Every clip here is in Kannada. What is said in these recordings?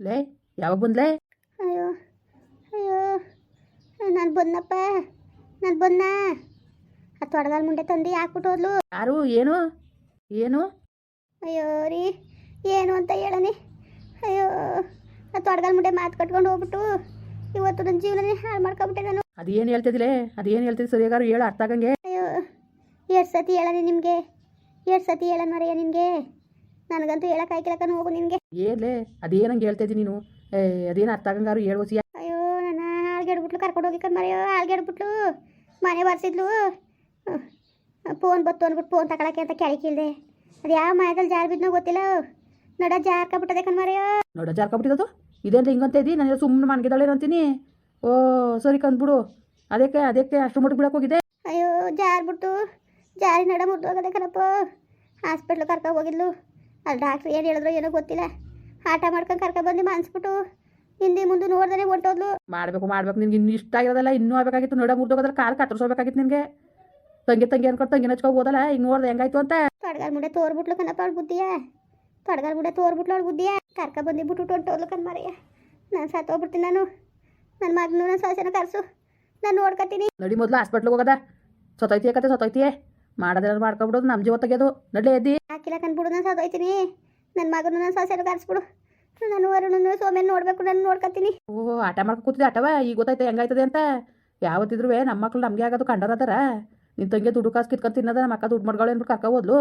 ಲೇ ಯಾವಾಗ ಬಂದ್ಲೇ? ಅಯ್ಯೋ ಅಯ್ಯೋ ನಾನು ಬಂದ್ನಪ್ಪ ನಾನು ಬಂದ ಆ ತೊಡಗಾಲ್ ಮುಂಡೆ ತಂದು ಹಾಕ್ಬಿಟ್ಟು ಹೋದ್ಲು? ಯಾರು ಏನು? ಏನು? ಅಯ್ಯೋ ರೀ ಏನು ಅಂತ ಹೇಳನೆ. ಅಯ್ಯೋ ಆ ತೊಡಗಾಲ್ ಮುಂಡೆ ಮಾತು ಕಟ್ಕೊಂಡು ಹೋಗ್ಬಿಟ್ಟು ಇವತ್ತು ನನ್ನ ಜೀವನನೇ ಹಾಳು ಮಾಡ್ಕೊಬಿಟ್ಟೆ ನಾನು. ಅದೇನು ಹೇಳ್ತಿದ್ಲೆ ಅದೇನು ಹೇಳ್ತಿದ್ದು ಸರಿಯಾಗಾರು ಹೇಳು ಅರ್ಥ ಆಗಂಗೆ. ಅಯ್ಯೋ ಎರಡು ಸತಿ ಹೇಳನೆ ನಿಮಗೆ ಎರಡು ಸತಿ ಹೇಳನ್ ಮರೆಯ ನಿನಗೆ ನನಗಂತೂ ಹೇಳಕ್ಕಾಯ್ಕಿಲ್ಲಕ್ಕ ಹೋಗು ನಿನಗೆ ಏನ್ಲೇ ಅದೇನಂಗೆ ಹೇಳ್ತಿದ್ದಿ ನೀನು? ಏ ಅದೇನು ಅರ್ಥ ಆಗಂಗಾರು ಹೇಳ್ಬೋಸಿ ಅಯ್ಯೋ ನನ್ನ ಹಾಲ್ಗೆಡ್ಬಿಟ್ಲು ಕರ್ಕೊಂಡು ಹೋಗಿ ಮರೆಯೋ ಹಾಲ್ಗೆಡ್ಬಿಟ್ಲು ಮನೆ ಬರ್ಸಿದ್ಲು ಫೋನ್ ಬತ್ತು ಅಂದ್ಬಿಟ್ಟು ಫೋನ್ ತಗೊಳಕ್ಕೆ ಅಂತ ಕೆಳಕಿಲ್ದೆ ಅದು ಯಾವ ಮನೆದಲ್ಲಿ ಜಾರ್ ಬಿದ್ನೋ ಗೊತ್ತಿಲ್ಲ. ನಡ ಜಾರ್ಕೊಬಿಟ್ಟದೆ ಕಣ್ಮರೆಯೋ ನೋಡ ಜಾರ್ಕೊಬಿಟ್ಟಿದ್ದು ಇದೇನು ಹಿಂಗಂತ ಇದ್ದೀನಿ ನಾನು ಸುಮ್ಮನೆ ಮನ್ಗಿದ್ದಾಳೆ ಅಂತೀನಿ. ಓ ಸರಿ ಕಂದ್ಬಿಡು ಅದಕ್ಕೆ ಅದಕ್ಕೆ ಅಷ್ಟು ಮಟ್ಟಿಗೆ ಬಿಡಕ್ಕೆ ಹೋಗಿದೆ ಅಯ್ಯೋ ಜಾರ್ಬಿಟ್ಟು ಜಾರಿ ನಡ ಮುಟ್ಟು ಹೋಗದೆ ಕಣಪ್ಪ. ಹಾಸ್ಪಿಟ್ಲ್ ಕರ್ಕೊ ಹೋಗಿದ್ಲು. ಅಲ್ಲಿ ಡಾಕ್ಟ್ರ್ ಏನು ಹೇಳಿದ್ರು ಏನೋ ಗೊತ್ತಿಲ್ಲ. ಆಟ ಮಾಡ್ಕೊಂಡು ಕರ್ಕೊ ಬಂದು ಮಾನ್ಸ್ಬಿಟ್ಟು. ಹಿಂದೆ ಮುಂದೆ ನೋಡ್ದೆ ಹೊಂಟೋದ್ಲು. ಮಾಡ್ಬೇಕು ಮಾಡ್ಬೇಕು. ನಿನ್ಗೆ ಇನ್ನು ಇಷ್ಟ ಆಗಿರೋದಲ್ಲ ಇನ್ನೂ ಆಗಬೇಕಾಗಿತ್ತು. ನೋಡ ಮುರ್ದೋಗೋದ್ರಲ್ಲಿ ಕಾಲು ಕತ್ತರಿಸೋಬೇಕಾಗಿತ್ತು ನಿನಗೆ. ತಂಗಿ ತಂಗಿ ಅನ್ಕೊಂಡು ತಂಗಿನ ಹಚ್ಕೊಂಡು ಹೋದಲ್ಲ ಹಿಂಗೆ ನೋಡ್ದೆ ಹೆಂಗಾಯ್ತು ಅಂತ. ತೊಡಗಲ್ ಮುಂಡೆ ತೋರ್ಬಿಟ್ಲು ಕಣಪ್ಪ ಅವಳು ಬುದ್ಧಿಯ. ತೊಡಗಲ್ ಮುಂಡೆ ತೋರ್ಬಿಟ್ಲು ಅವಳು ಬುದ್ಧಿಯ. ಕರ್ಕ ಬಂದು ಬಿಟ್ಟು ಹೊಂಟೋದ್ಲು ಕಣ್ ಮರೆಯ ನಾನು ಸತ್ತೋಗ್ಬಿಡ್ತೀನಿ ನಾನು. ನನ್ನ ಮಗನು ನನ್ನ ಸೊಸೆನ ಕರ್ಸು. ನಾನು ನೋಡ್ಕೊತೀನಿ ನಡಿ ಮೊದಲು ಹಾಸ್ಪಿಟ್ಲಿಗೆ ಹೋಗದ. ಸೊತೈತಿ ಕತೆ ಸೊತೈತಿಯೇ ಮಾಡೋದೇನಾದ್ರು ಮಾಡ್ಕೊಬಿಡೋದು ನಮ್ಮ ಜೀವ ತೆಗೆಯೋದು. ನಡಿ ಎದ್ದಿ. ಹಾಕಿಲ್ಲ ಕಂಡ್ಬಿಡು ನಾನು ಸತ್ತೋಯ್ತೀನಿ. ನನ್ನ ಮಗನು ನನ್ನ ಸೊಸೆನ ಕರ್ಸ್ಬಿಡು. ನಾನು ವರುಣನು ಸೋಮೇನು ನೋಡಬೇಕು ನಾನು ನೋಡ್ಕೊತೀನಿ ಓ ಆಟ ಮಾಡ್ಕೊ ಕೂತಿದ್ದೆ ಆಟವ ಈಗ ಗೊತ್ತಾಯ್ತು ಹೆಂಗಾಯ್ತದೆ ಅಂತ? ಯಾವತ್ತಿದ್ರು ನಮ್ಮ ಮಕ್ಳು ನಮಗೆ ಆಗೋದು ಕಂಡರದಾರ. ನಿನ್ನ ತಂಗಿ ದುಡ್ಡು ಕಾಸು ಕಿತ್ಕೊಂಡು ತಿನ್ನದ ನಮ್ಮ ಅಕ್ಕ ದುಡ್ಡು ಮಾಡ್ಗಳು ಅಂದ್ಬಿಟ್ಟು ಕರ್ಕೊ ಹೋದ್ಲು.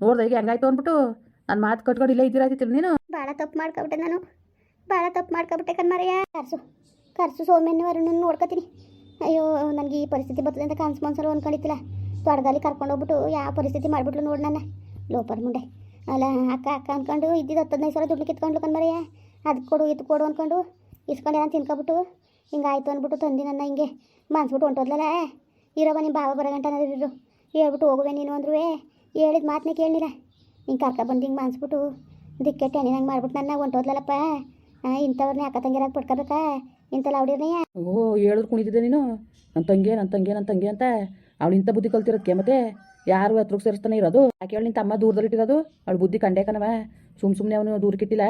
ನೋಡ್ದೆ ಈಗ ಹೆಂಗಾಯ್ತು ಅಂದ್ಬಿಟ್ಟು ನನ್ನ ಮಾತು ಕಟ್ಕೊಂಡು ಇಲ್ಲೇ ಇದ್ದೀರಾಯ್ತಿಲ್ಲ ನೀನು? ಭಾಳ ತಪ್ಪು ಮಾಡ್ಕೊಬಿಟ್ಟೆ ನಾನು. ಭಾಳ ತಪ್ಪು ಮಾಡ್ಕೊಬಿಟ್ಟೆ ಕಣ್ಮರೆಯ. ಕರ್ಸು ಕರ್ಸು ಸೋಮೇನ ವರುಣನ ನೋಡ್ಕೊತೀನಿ ಅಯ್ಯೋ ನನಗೆ ಈ ಪರಿಸ್ಥಿತಿ ಬರ್ತದೆ ಅಂತ ಕನ್ಸು ಮನ್ಸರು ಅಂದ್ಕೊಂಡಿತ್ತಿಲ್ಲ ತೊಡಗಲ್ಲಿ ಕರ್ಕೊಂಡು ಹೋಗ್ಬಿಟ್ಟು ಯಾವ ಪರಿಸ್ಥಿತಿ ಮಾಡಿಬಿಟ್ಲು ನೋಡಿ ನನ್ನ. ಲೋಪರ್ ಮುಂಡೆ. ಅಲ್ಲ, ಅಕ್ಕ ಅಕ್ಕ ಅಂದ್ಕೊಂಡು ಇದ್ದಿದ್ದು ಹತ್ತು ಹದಿನೈದು ಸಾವಿರ ದುಡ್ಡು ಕಿತ್ಕೊಂಡು ಕಣ್ಮರೆಯ ಅದು ಕೊಡು, ಇದು ಕೊಡು ಅಂದ್ಕೊಂಡು ಇಸ್ಕೊಂಡು ನಾನು ತಿನ್ಕೊಬಿಟ್ಟು. ಹಿಂಗಾಯ್ತು ಅಂದ್ಬಿಟ್ಟು ತಂದಿ ನನ್ನ ಹಿಂಗೆ. ಮನ್ಸ್ಬಿಟ್ಟು ಹೊಂಟೋದ್ಲಲ್ಲ ಇರೋವ ನಿಮ್ಮ ಬಾವ ಬರಗಂಟ ಇರು ಹೇಳ್ಬಿಟ್ಟು ಹೋಗುವೆ ನೀನು ಅಂದ್ರೂ ಹೇಳಿದ ಮಾತನ್ನೇ ಕೇಳಿಲ್ಲ ಹಿಂಗೆ ಕರ್ಕ ಬಂದು ಹಿಂಗೆ ಮನ್ಸ್ಬಿಟ್ಟು ದಿಕ್ಕೆಟ್ಟೆ ನೀನು ನಂಗೆ ಮಾಡ್ಬಿಟ್ಟು ನನ್ನ ಹೊಂಟೋದ್ಲಲ್ಲಪ್ಪ. ಇಂಥವ್ರನ್ನೇ ಅಕ್ಕ ತಂಗಿರಾಗ ಪಡ್ಕೋಬೇಕಾ ಇಂಥಲ್ಲ ಅವಡಿರ್ನಯ್ಯ ಓ ಹೇಳಿದ್ರು ಕುಣಿತಿದ್ದೆ ನೀನು? ನನ್ನ ತಂಗಿ ನನ್ನ ತಂಗಿ ನನ್ನ ತಂಗಿ ಅಂತ. ಅವಳು ಇಂಥ ಬುದ್ಧಿ ಕಲ್ತಿರೋದಕ್ಕೆ ಮತ್ತೆ? ಯಾರು ಹತ್ರಕ್ಕೆ ಸೇರಿಸ್ತಾನೆ ಇರೋದು? ಯಾಕೆ ಹೇಳಿ ನಿನ್ನ ತಮ್ಮ ದೂರದಲ್ಲಿಟ್ಟಿರೋದು ಅವಳು ಬುದ್ಧಿ ಕಂಡೇ ಕಣವ ಸುಮ್ಮ ಸುಮ್ಮನೆ ಅವನು ದೂರಕ್ಕಿಟ್ಟಿಲ್ಲ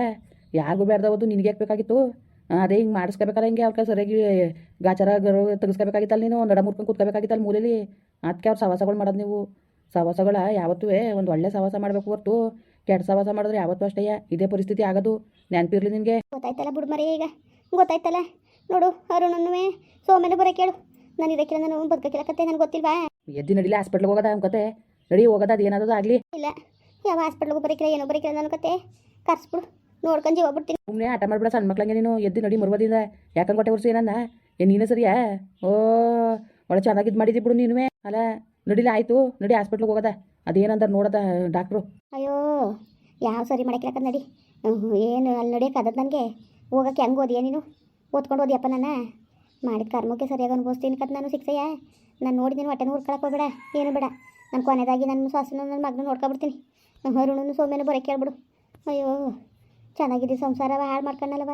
ಯಾರಿಗೂ ಬೇಡ್ದವದು ನಿನಗೆ ಯಾಕೆ ಬೇಕಾಗಿತ್ತು? ಅದೇ ಹಿಂಗೆ ಮಾಡಿಸ್ಕೋಬೇಕಲ್ಲ ಹಿಂಗೆ ಅವ್ರ ಸರಿಯಾಗಿ ಗಾಚಾರ ತೆಗಿಸ್ಕೋಬೇಕಾಗಿತ್ತಲ್ಲ ನೀನು? ನಡ ಮುರ್ಕೊಂಡು ಕೂತ್ಕೋಬೇಕಾಗಿತ್ತಲ್ಲ ಮೂಲೆಯಲ್ಲಿ ಅದಕ್ಕೆ ಅವ್ರು ಸವಾಸಗಳು ಮಾಡೋದು ನೀವು? ಸವಾಸಗಳ ಯಾವತ್ತೂ ಒಂದು ಒಳ್ಳೆ ಸವಾಸ ಮಾಡಬೇಕು ಹೊರತು. ಕೆಟ್ಟ ಸವಾಸ ಮಾಡಿದ್ರೆ ಯಾವತ್ತೂ ಅಷ್ಟೇ. ಇದೇ ಪರಿಸ್ಥಿತಿ ಆಗೋದು. ನೆನಪಿರಲಿ ನಿನಗೆ. ಗೊತ್ತಾಯ್ತಲ್ಲ ಬಿಡು ಮರಿ ಈಗ. ಗೊತ್ತಾಯ್ತಲ್ಲ. ನೋಡು ಅರುಣನ್ನು ಸೋಮೇಲೆ ಬರೋ ಕೇಳು. ನಾನು ಇದಕ್ಕಿಲ್ಲ ನಾನು ಬದುಕಕ್ಕಿಲ್ಲ ಕತ್ತೆ ನನಗೆ ಗೊತ್ತಿಲ್ವಾ? ಎದ್ದಿ ನಡಿಲಿ ಹಾಸ್ಪಿಟ್ಲಿಗೆ ಹೋಗೋದ ಕತೆ ನಡಿ ಹೋಗದ ಅದು ಏನಾದ್ರು ಆಗಲಿ. ಇಲ್ಲ ಯಾವ ಹಾಸ್ಪಿಟ್ಲಿಗೂ ಬರೋಕಿಲ್ಲ ಏನೋ ಬರೋಕಿಲ್ಲ ನನ್ನ ಕತೆ ಕರ್ಸ್ಬಿಡು ನೋಡ್ಕೊಂಡು ಜೀವ ಬಿಡ್ತೀನಿ. ಸುಮ್ಮನೆ ಆಟ ಮಾಡ್ಬಿಡ ಸಣ್ಣ ಮಕ್ಳಂಗೆ ನೀನು ಎದ್ದು ನಡಿ ಮುರ್ಬೋದಿಂದ ಯಾಕಂಗೆ ಕೊಟ್ಟೆ ವರ್ಷ ಏನನ್ನ? ಏ ನೀನೇ ಸರಿಯಾ? ಓ ಒಳ್ಳೆ ಚೆನ್ನಾಗಿದ್ದು ಮಾಡಿದ್ದಿ ಬಿಡು ನೀನುವೇ. ಅಲ್ಲ ನಡಿಲಿ ಆಯಿತು. ನಡಿ ಹಾಸ್ಪಿಟ್ಲಿಗೆ ಹೋಗೋದ. ಅದೇನಂದ್ರೆ ನೋಡದ ಡಾಕ್ಟ್ರು ಅಯ್ಯೋ ಯಾವ ಸರಿ ಮಾಡಕ್ಕಿಲ್ಲ ನಡಿ. ಏನು ಅಲ್ಲಿ ನಡೆಯೋಕ್ಕಾದದ್ದು ನನಗೆ. ಹೋಗಕ್ಕೆ ಹೆಂಗೆ ಓದಿಯಾ ನೀನು? ಓದ್ಕೊಂಡು ಓದಿಯಪ್ಪ ನನ್ನ. ಮಾಡಿದ ಕರ್ಮಕ್ಕೆ ಸರಿಯಾಗಿ ಅನುಭವಿಸ್ತೀನಿ ಕತ್ ನಾನು ಸಿಕ್ಸಯ್ಯ. ನಾನು ನೋಡಿ ನೀನು ಹೊಟ್ಟೆ ಹುಡ್ಕೊಳಕ್ಕೆ ಹೋಗ್ಬೇಡ, ಏನು ಬೇಡ. ನನ್ನ ಕೊನೆದಾಗಿ ನನ್ನ ಸಾಸನ ನನ್ನ ಮಗನ ನೋಡ್ಕೊಬಿಡ್ತೀನಿ. ಅರುಣನು ಸೋಮೇನು ಬರೋಕೆ ಕೇಳ್ಬಿಡು. ಅಯ್ಯೋ ಚೆನ್ನಾಗಿದೆ ಸಂಸಾರವ ಹಾಳು ಮಾಡ್ಕೊಂಡಲ್ಲವ.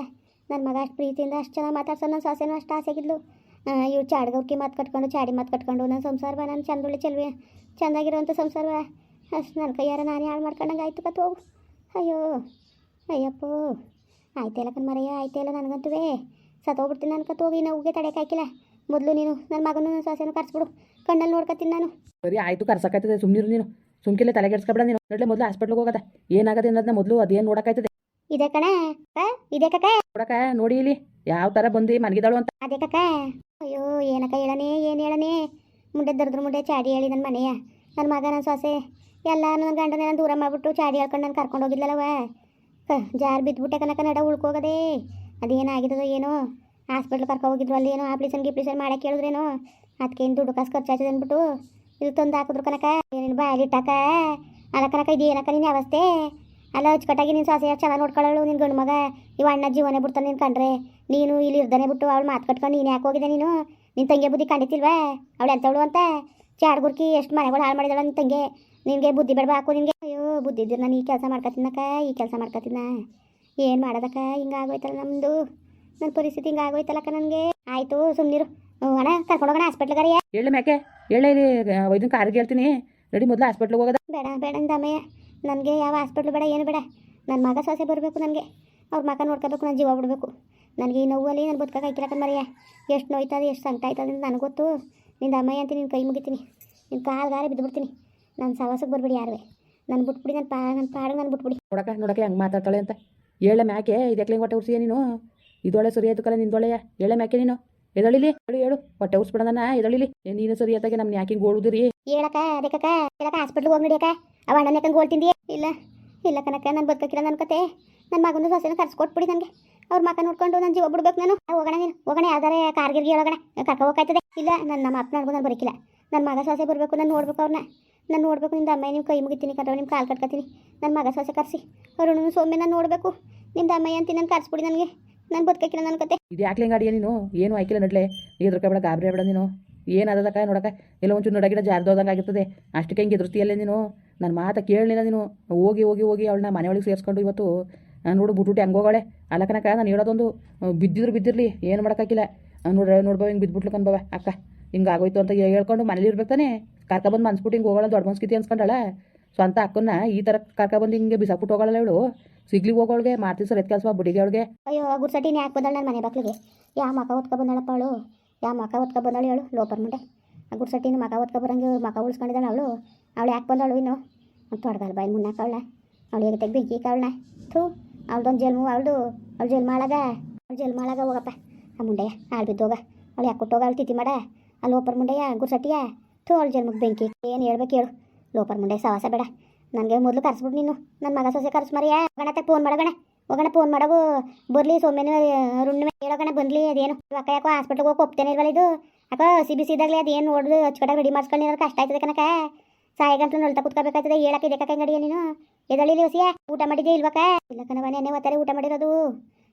ನನ್ನ ಮಗ ಅಷ್ಟು ಪ್ರೀತಿಯಿಂದ ಅಷ್ಟು ಚೆನ್ನಾಗಿ ಮಾತಾಡ್ಸೋ ನನ್ನ ಸೊಸೆನೂ ಅಷ್ಟು ಆಸೆಗಿದ್ಲು. ಇವು ಚಾಡ್ಗವ್ರಿಗೆ ಮಾತು ಕಟ್ಕೊಂಡು, ಚಾಡಿ ಮಾತು ಕಟ್ಕೊಂಡು ನನ್ನ ಸಂಸಾರವ, ನಾನು ಚಂದೊಳ್ಳೆ ಚೆಲ್ವಿ. ಚೆನ್ನಾಗಿರುವಂಥ ಸಂಸಾರವ. ಅಷ್ಟು ನನ್ನ ಕೈಯಾರ ನಾನೇ ಹಾಳು ಮಾಡ್ಕೊಂಡಂಗೆ ಆಯ್ತು ಕತ್ ಹೋಗು. ಅಯ್ಯೋ, ಅಯ್ಯಪ್ಪೋ. ಆಯ್ತಲ್ಲ ಕಣ್ಮರಯ್ಯ ಮರೆಯ ಆಯ್ತಲ್ಲ ನನಗಂತುವೇ. ಸತ್ತೋಗ್ಬಿಡ್ತೀನಿ ನನ್ನ ಕತ್ ಹೋಗಿ ನೋವಿಗೆ ತಡೆಯಕ್ಕೆ ಹಾಕಿಲ್ಲ. ಮೊದಲು ನೀನು ನನ್ನ ಮಗನೂ ನನ್ನ ಸೊಸೆನೂ ಕರ್ಸ್ಬಿಡು. ಕಣ್ಣಲ್ಲಿ ನೋಡ್ಕೊತೀನಿ ನಾನು. ಸರಿ ಆಯಿತು ಕರ್ಸಕ್ಕಾಯ್ತದೆ. ಸುಮ್ಮನಿರು ನೀನು. ಸುಮ್ಕಿಲ್ಲ ತಲೆಗೆಡ್ಸ್ಕೊಬೇಡ ನೀನು. ನಡ್ಲೆ ಮೊದಲು ಹಾಸ್ಪಿಟ್ಲಿಗೆ ಹೋಗೋದ. ಏನಾಗದೆ ಅನ್ನೋದನ್ನ ಮೊದಲು ಅದೇನು ನೋಡೋಕ್ಕಾಯ್ತದೆ? ಇದೆ ಕಣ. ಇದೆ ಕಕ್ಕ ನೋಡಕ ನೋಡಿ ಇಲ್ಲಿ. ಯಾವ ಥರ ಬಂದು ಮನಗಿದಾಳು ಅಂತ. ಅದೇ ಕಕ್ಕ ಅಯ್ಯೋ ಏನಕ್ಕ ಹೇಳನೆ ಏನು ಹೇಳನೆ? ಮುಂಡೆ ದರ್ದ್ರ ಮುಂಡೆ ಚಾಡಿ ಹೇಳಿ ನನ್ನ ಮನೆಯ. ನನ್ನ ಮಗ ನನ್ನ ಸೊಸೆ ಎಲ್ಲ ನನ್ನ ಗಂಡನ ದೂರ ಮಾಡಿಬಿಟ್ಟು ಚಾಡಿ ಹೇಳ್ಕೊಂಡು ನಾನು ಕರ್ಕೊಂಡು ಹೋಗಿದ್ಲಲ್ಲವ. ಕ ಜಾರ್ ಬಿದ್ದುಬಿಟ್ಟೆ ಕನಕ ನಡ ಉಳ್ಕೋಗದೆ. ಅದೇನಾಗಿದ್ದದೋ ಏನೋ? ಹಾಸ್ಪಿಟ್ಲ್ ಕರ್ಕೊ ಹೋಗಿದ್ರು, ಅಲ್ಲಿ ಏನೋ ಆಪ್ರೇಷನ್ ಗಿಪ್ರೇಷನ್ ಮಾಡಕ್ಕೆ ಕೇಳಿದ್ರೇನೋ? ಅದಕ್ಕೆ ಏನು ದುಡ್ಡು ಕಾಸು ಖರ್ಚಾಯ್ತದೆ ಅಂದ್ಬಿಟ್ಟು ಇದು ತಂದು ಹಾಕಿದ್ರು ಕನಕ ಏನೇನು ಬಾಯಲ್ಲಿಟ್ಟಾಕ ಅಲ್ಲ ಕನಕ ಇದು ಏನಕ್ಕ ನಿನ್ನ ಅವಸ್ಥೆ? ಅಲ್ಲ ಅಚ್ಚುಕಟ್ಟಾಗಿ ನೀನು ಸಾಸೆ ಚೆನ್ನಾಗಿ ನೋಡ್ಕೊಳ್ಳೋಳು ನಿನ್ನ ಗಂಡು ಮಗ. ಇವ ಅಣ್ಣ ಜೀವನೇ ಬಿಡ್ತಾನೆ ನೀನು ಕಂಡ್ರೆ. ನೀನು ಇಲ್ಲಿ ಇರ್ದಾನೆ ಬಿಟ್ಟು ಅವಳು ಮಾತು ಕಟ್ಕೊಂಡು ನೀನು ಯಾಕೆ ಹೋಗಿದೆ ನೀನು? ನಿನ್ನ ತಂಗಿ ಬುದ್ಧಿ ಕಂಡಿತಿಲ್ವಾ ಅವಳು ಎಂಥವಳು ಅಂತ? ಚಾಡ್ಗುರ್ಕಿ ಎಷ್ಟು ಮನೆಗಳು ಹಾಳು ಮಾಡಿದಾಳ ನಿನ್ನ ತಂಗಿ. ನಿನಗೆ ಬುದ್ಧಿ ಬೇಡ ಹಾಕು ನಿನಗೆ. ಅಯ್ಯೋ, ಬುದ್ಧಿ ಇದ್ರೆ ನಾನು ಈ ಕೆಲಸ ಮಾಡ್ಕೊತೀನಕ್ಕ ಈ ಕೆಲಸ ಮಾಡ್ಕೊತೀನ ಏನು ಮಾಡೋದಕ್ಕ? ಹಿಂಗಾಗೋಯ್ತಲ್ಲ ನಮ್ಮದು ನನ್ನ ಪರಿಸ್ಥಿತಿ ಹಿಂಗಾಗೋಯ್ತಲ್ಲಕ್ಕ ನನಗೆ. ಆಯಿತು ಸುಮ್ಮನಿರು ಅಣ್ಣ ಕರ್ಕೊಂಡೋಗೋಣ ಹಾಸ್ಪಿಟ್ಲ್ಗಾರಿಯ ಹೇಳಿ ಮ್ಯಾಕೆ? ಹೇಳಿ ಇಲ್ಲಿ ವೈದ್ಯನ ಕಾರ್ಗೆ ಹೇಳ್ತೀನಿ. ರೆಡಿ ಮೊದಲು ಹಾಸ್ಪಿಟ್ಲಿಗೆ ಹೋಗೋದ. ಬೇಡ ಬೇಡ ದಮಯ್ಯ ನನಗೆ ಯಾವ ಹಾಸ್ಪಿಟ್ಲ್ ಬೇಡ ಏನು ಬೇಡ. ನನ್ನ ಮಗ ಸೊಸೆ ಬರಬೇಕು ನನಗೆ. ಅವ್ರ ಮಗ ನೋಡ್ಕೋಬೇಕು ನಾನು ಜೀವ ಬಿಡಬೇಕು. ನನಗೆ ಈ ನೋವಲ್ಲಿ ನಾನು ಬದುಕಾಕಿಲ್ಲ ಮರೆಯ. ಎಷ್ಟು ನೋಯ್ತದೆ ಎಷ್ಟು ಸಂಕಟ ಆಯ್ತದೆ ಅಂತ ನನಗೆ ಗೊತ್ತು. ನಿನ್ನ ಅಮ್ಮಯ್ಯ ಅಂತ ನಿನ್ನ ಕೈ ಮುಗಿತೀನಿ. ನಿನ್ನ ಕಾಲ್ಗಾರೆ ಬಿದ್ದುಬಿಡ್ತೀನಿ ನನ್ನ ಸವಾಸಕ್ಕೆ ಬರಬೇಡಿ ಯಾರುವೆ. ನಾನು ಬಿಟ್ಬಿಡಿ ನನ್ನ ಪಾ ನನ್ನ ಪಾಡಿಗೆ ನಾನು ಬಿಟ್ಬಿಡಿ. ನೋಡಕ್ಕೆ ನೋಡಕ್ಕೆ ಹೆಂಗೆ ಮಾತಾಡ್ತಾಳೆ ಅಂತ. ಹೇಳ ಮ್ಯಾಕೆ ಇದಕ್ಕೆ ಹೊಟ್ಟೆ ಉರ್ಸಿಯ ನೀನು? ಇದೊಳೆ ಸರಿ ಆಯ್ತು ನಿಂದೊಳೆಯ ಹೇಳ ಮ್ಯಾಕೆ ನೀನು? ಎದಳಿಲಿ? ಹೇಳು ಹೇಳು. ಹೊಟ್ಟೆ ಉರ್ಸ್ಬಿಡೋದನ್ನ ಎದಳಿಲಿ? ನೀನು ಸರಿ ಆತಾಗೆ ನಮ್ನ ಯಾಕೆ ಓಡುದ್ರಿ ಹೇಳಕ್ಕ, ಅದಕ್ಕಕ್ಕ, ಹೇಳಕ್ಕ ಹಾಸ್ಪಿಟ್ಲ್ಗೆ ಹೋಗಿ ನಡಿಯಕ ಅವ ಅಣ್ಣ ಯಾಕಂಗೆ ಇಲ್ಲ ಇಲ್ಲ ಕನಕ ನಾನು ಬದುಕಿಲ್ಲ ನನ್ನ ಕತೆ. ನನ್ನ ಮಗನ ಸೊಸೆನ ಕರ್ಸ್ಕೊಟ್ಬಿಡಿ ನನಗೆ. ಅವ್ರ ಮಕ್ಕ ನೋಡ್ಕೊಂಡು ನನ್ನ ಜೀವ ಬಿಡ್ಬೇಕು ನಾನು. ಹೋಗೋಣ ನೀನು. ಹೋಗೋಣ, ಯಾವ್ದಾರೆ ಕಾರ್ಗಿರ್ಗಿ ಹೇಳೋಣ ಕರ್ಕ ಇಲ್ಲ ನನ್ನ ನಮ್ಮ ಅಪ್ಪ ನನಗೂ ನಾನು ಬರಕಿಲ್ಲ. ನನ್ನ ಮಗ ಸೊಸೆ ಬರಬೇಕು, ನಾನು ನೋಡ್ಬೇಕು ಅವ್ರನ್ನ ನಾನು ನೋಡಬೇಕು ನಿಮ್ದು ಅಮ್ಮ ನಿಮ್ಮ ಕೈ ಮುಗಿತೀನಿ ಕಟ್ಟ ನಿಮ್ಮ ಕಾಲು ಕಟ್ಕೊತೀನಿ. ನನ್ನ ಮಗ ಸೊಸೆ ಕರೆಸಿ. ಅವ್ರನ್ನು ಸೊಮ್ಮೆ ನಾನು ನೋಡಬೇಕು. ನಿಮ್ದು ಅಮ್ಮಯ್ಯ ಅಂತ, ನಾನು ಕರ್ಸ್ಬಿಡಿ ನನಗೆ. ನಾನು ಬದುಕಕ್ಕಿಲ್ಲ ನನ್ನ ಕತೆ. ಇದು ಯಾಕೆ ಹಿಂಗೆ ನೀನು? ಏನು ಆಯ್ಕಿಲ್ಲ ನಡ್ಲೆ? ಎದುರ್ಕೊಬೇಡ, ಗಾಬರಿ ಬೇಡ ನೀನು. ಏನು ಅದಕ್ಕ ನೋಡಕ ಎಲ್ಲ ಒಂಚೂರು ನಡಗಿಡ ಜಾರ್ದೋದಂಗೆ ಆಗಿರ್ತದೆ. ಅಷ್ಟಕ್ಕೆ ಹಿಂಗೆ ಎದುರ್ತಿಯಲ್ಲೇ ನೀನು? ನನ್ನ ಮಾತು ಕೇಳಲಿಲ್ಲ ನೀನು. ಹೋಗಿ ಹೋಗಿ ಹೋಗಿ ಅವಳನ್ನ ಮನೆಯೊಳಗೆ ಸೇರಿಸ್ಕೊಂಡು ಇವತ್ತು ನಾನು ನೋಡು ಬಿಟ್ಬಿಟ್ಟು ಹೆಂಗೆ ಹೋಗೋಳೆ ಅಲ್ಲ ನಾನು ಹೇಳೋದೊಂದು ಬಿದ್ದಿದ್ರು ಬಿದ್ದಿರಲಿ. ಏನು ಮಾಡೋಕ್ಕಾಗಿಲ್ಲ. ನೋಡ್ರ, ನೋಡ್ಬೋ, ಹಿಂಗೆ ಬಿದ್ದುಬಿಟ್ಲು ಅಕ್ಕ. ಹಿಂಗೆ ಆಗೋಯ್ತು ಅಂತ ಹೇಳ್ಕೊಂಡು ಮನೇಲಿ ಇರ್ಬೇಕು ತಾನೆ. ಕರ್ಕೊಬಂದು ಮನ್ಸ್ಬಿಟ್ಟು ಹಿಂಗೆ ಹೋಗೋಣ ದೊಡ್ಡ ಮನ್ಸ್ಕಿತಿ ಅನ್ಸ್ಕೊಂಡಳ. ಸ್ವಂತ ಅಕ್ಕನ್ನ ಈ ಥರ ಕರ್ಕೊಬಂದು ಹಿಂಗೆ ಬಿಸಾಕ್ಬಿಟ್ಟು ಹೋಗೋಳಲ್ಲ ಇವಳು. ಸಿಗ್ಲಿಗೆ ಹೋಗೋಳಿಗೆ ಮಾಡ್ತೀವಿ ಸರ್ ಎತ್ ಕೆಲಸ ಬುಡಿಗೆ ಅವಳಿಗೆ. ಅಯ್ಯೋ ನೀ ಯಾಕೆ ಬಂದಳು ನನ್ನ ಮನೆ ಬಾಕ್ಲಿಗೆ ಯಾವ ಮಕ ಹೊತ್ಕೊ ಬಂದಳಪ್ಪ ಅವಳು? ಯಾವ ಮಕ ಒತ್ಕೊ ಬಂದಳು ಹೇಳು, ಲೋಪರ್ ಮುಂಡೆ ಆ ಗುರ್ಸಟಿನ ಮಕ ಒತ್ಕ ಬರಂಗೆ ಮಕ ಉಳಿಸ್ಕೊಂಡಿದ್ದಾಳೆ ಅವಳು. ಅವಳು ಯಾಕೆ ಬಂದಳು ಇನ್ನು? ತೊಡ್ಗಲ್ ಬಾಯಿ ಮುನ್ನ ಅವಳ ಅವಳು ಹೇಗೆ ತೆಗ್ದು ಈ ಅವಳನ್ನ ಥೂ, ಅವಳದೊಂದು ಜಲ್ಮು ಅವಳದು. ಅವಳು ಜಲ್ಮಾಳಾಗ ಅವಳು ಜಲ್ಮಾಳಾಗ ಹೋಗಪ್ಪ. ಆ ಮುಂಡೆಯ ಹಾಳು ಬಿದ್ದೋಗ. ಅವಳು ಯಾಕೆ ಕೊಟ್ಟೋಗ? ಅವಳು ತಿಥಿ ಮಾಡ. ಆ ಲೋಪರ್ ಮುಂಡೆಯ ಗುರ್ಸಟ್ಟಿಯ ಥೂ ಜನ್ಮಕ್ಕೆ ಬೆಂಕಿ ಏನು ಹೇಳ್ಬೇಕು ಹೇಳು. ಲೋಪರ್ ಮುಂಡೆ ಸವಾಸ ಬೇಡ. ನನಗೆ ಮೊದಲು ಕರೆಸ್ಬಿಡು ನೀನು. ನನ್ನ ಮಗ ಸೊಸೆ ಕರ್ಸು ಮರಿಯ. ಗಣತೆ ಫೋನ್ ಮಾಡೋಗಣ. ಹೋಗೋಣ ಫೋನ್ ಮಾಡೋ ಬರ್ಲಿ ಸೋಮೇನು ರುಣ್ಣಿಮೆ ಹೇಳೋಗಣ, ಬಂದ್ಲಿ, ಅದೇನು. ಅಕ್ಕ, ಯಾಕೋ ಹಾಸ್ಪಿಟ್ಲಿಗೆ ಹೋಗಿ ಒಪ್ತೇನೆ ಇಲ್ವಲ್ಲ ಇದು? ಅಕ್ಕ ಸಿ ಬಿ ಸಿದಾಗಲಿ ಅದೇನು ನೋಡಿದ್ರು ಅಚ್ಚುಕಟ್ಟಾಗಿ ರೆಡಿ ಮಾಡ್ಸ್ಕೊಂಡು ಕಷ್ಟ ಆಯ್ತದೆ ಕನಕ ಸಾಯಿ ಗಂಟ್ಲು ನಲ್ತಾ ಕುತ್ಕೋಬೇಕಾಯ್ತದೆ ಹೇಳಕ್ಕೆ ಇದಕ್ಕೆ ಗಡಿಯ ನೀನು? ಎದಳಿಲಿ ಹೊಸಿಯ ಊಟ ಮಾಡಿದ್ದೆ ಇಲ್ವಕ್ಕ ಇಲ್ಲ ಕಣವ ನೆನ್ನೆ ಒತ್ತಾರೆ ಊಟ ಮಾಡಿರೋದು.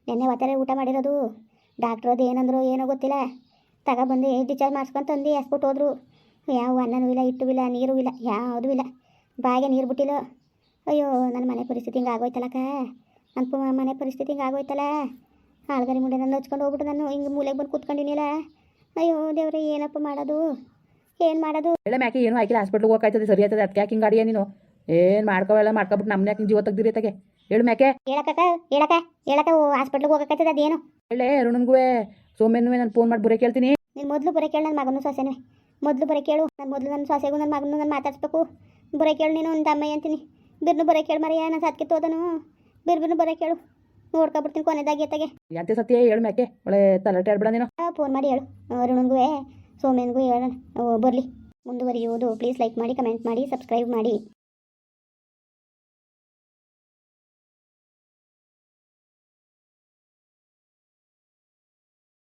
ನೆನ್ನೆ ಒತ್ತಾರೆ ಊಟ ಮಾಡಿರೋದು. ಡಾಕ್ಟ್ರ್ ಅದು ಏನಂದ್ರು ಏನೋ ಗೊತ್ತಿಲ್ಲ. ತಗೊಬಂದು ಡಿಚಾರ್ಜ್ ಮಾಡಿಸ್ಕೊಂಡು ತಂದು ಎಸ್ಬಿಟ್ಟು ಹೋದ್ರು. ಯಾವ ಅನ್ನನೂ ಇಲ್ಲ ಇಟ್ಟು ಇಲ್ಲ, ನೀರು ಇಲ್ಲ, ಯಾವುದೂ ಇಲ್ಲ. ಬಾಯಿಗೆ ನೀರು ಬಿಟ್ಟಿಲ್ಲ ಅಯ್ಯೋ, ನನ್ನ ಮನೆ ಪರಿಸ್ಥಿತಿ ಹಿಂಗೆ ಆಗೋಯ್ತಲ್ಲಕ್ಕ ನನ್ನ ಮನೆ ಪರಿಸ್ಥಿತಿ ಹಿಂಗೆ ಆಗೋಯ್ತಲ್ಲ. ಆಳ್ಗರಿ ಮುಂಡೆ ನನ್ನ ಹಚ್ಕೊಂಡು ಹೋಗ್ಬಿಟ್ಟು ನಾನು ಹಿಂಗೆ ಮೂಲೆಗೆ ಬಂದು ಕೂತ್ಕೊಂಡಿನಿಲ್ಲ ಅಯ್ಯೋ, ದೇವ್ರೆ, ಏನಪ್ಪ ಮಾಡೋದು? ಏನು ಮಾಡೋದು? ಹೇಳ ಮ್ಯಾಕೆ, ಏನು ಹಾಕಿಲ್ಲ ಹಾಸ್ಪಿಟ್ಲಿಗೆ ಹೋಗ್ತದೆ ಸರಿ ಆಯ್ತದೆ. ಅದಕ್ಕೆ ಯಾಕೆ ಹಿಂಗೆ ಅಡಿಯ ನೀನು? ಏನು ಮಾಡ್ಕೋವೆಲ್ಲ ಮಾಡ್ಕೊಬಿಟ್ಟು ನಮ್ಮನ್ನ ಯಾಕೆ ಜೀವ ತೆಗ್ದಿರಿ ತಗೆ ಹೇಳು ಮ್ಯಾಕೆ. ಹೇಳಕ್ಕ ಹೇಳಕ್ಕ ಹೇಳಕ್ಕ ಹಾಸ್ಪಿಟ್ಲಿಗೆ ಹೋಗಕತ್ತದ ಅದೇನು? ಹೇಳೇ ಅರುಣನ್ಗುವೆ ಸೋಮೇನುವೆ ನಾನು ಫೋನ್ ಮಾಡಿ ಬುರೆ ಕೇಳ್ತೀನಿ. ನೀನು ಮೊದಲು ಬುರೆ ಕೇಳು ನನ್ನ ಮಗನೂ ಸೊಸೆನೇ. ಮೊದಲು ಬುರೆ ಕೇಳು ನಾನು ಮೊದಲು ನನ್ನ ಸೊಸೆಗೂ ನನ್ನ ಮಗನೂ ನಾನು ಮಾತಾಡಿಸ್ಬೇಕು. ಬುರೆ ಕೇಳು ನೀನು ಒಂದು ಅಮ್ಮಯ್ಯ ಅಂತೀನಿ. ಬಿರ್ನು ಬರೋ ಕೇಳು ಮರಿಯ ನಾನು ಸತ್ಕೆ ತೋದನು. ಬಿರ್ ಬಿರ್ನು ಬರೋ ಕೇಳು. ನೋಡ್ಕೊಬಿಡ್ತೀನಿ ಕೊನೆದಾಗಿ ಎತ್ತಗೆ. ಎಂತೆ ಸತ್ಯ ಹೇಳು ಮ್ಯಾಕೆ. ಒಳ್ಳೆ ತಲಟೆ ಆಡ್ಬೇಡ ನೀನು. ಫೋನ್ ಮಾಡಿ ಹೇಳು. ಅರುಣನ್ಗೂ ಸೋಮ್ಯನ್ಗೂ ಹೇಳೋಣ. ಬರಲಿ. ಮುಂದುವರಿಯುವುದು. ಪ್ಲೀಸ್ ಲೈಕ್ ಮಾಡಿ ಕಮೆಂಟ್ ಮಾಡಿ ಸಬ್ಸ್ಕ್ರೈಬ್ ಮಾಡಿ.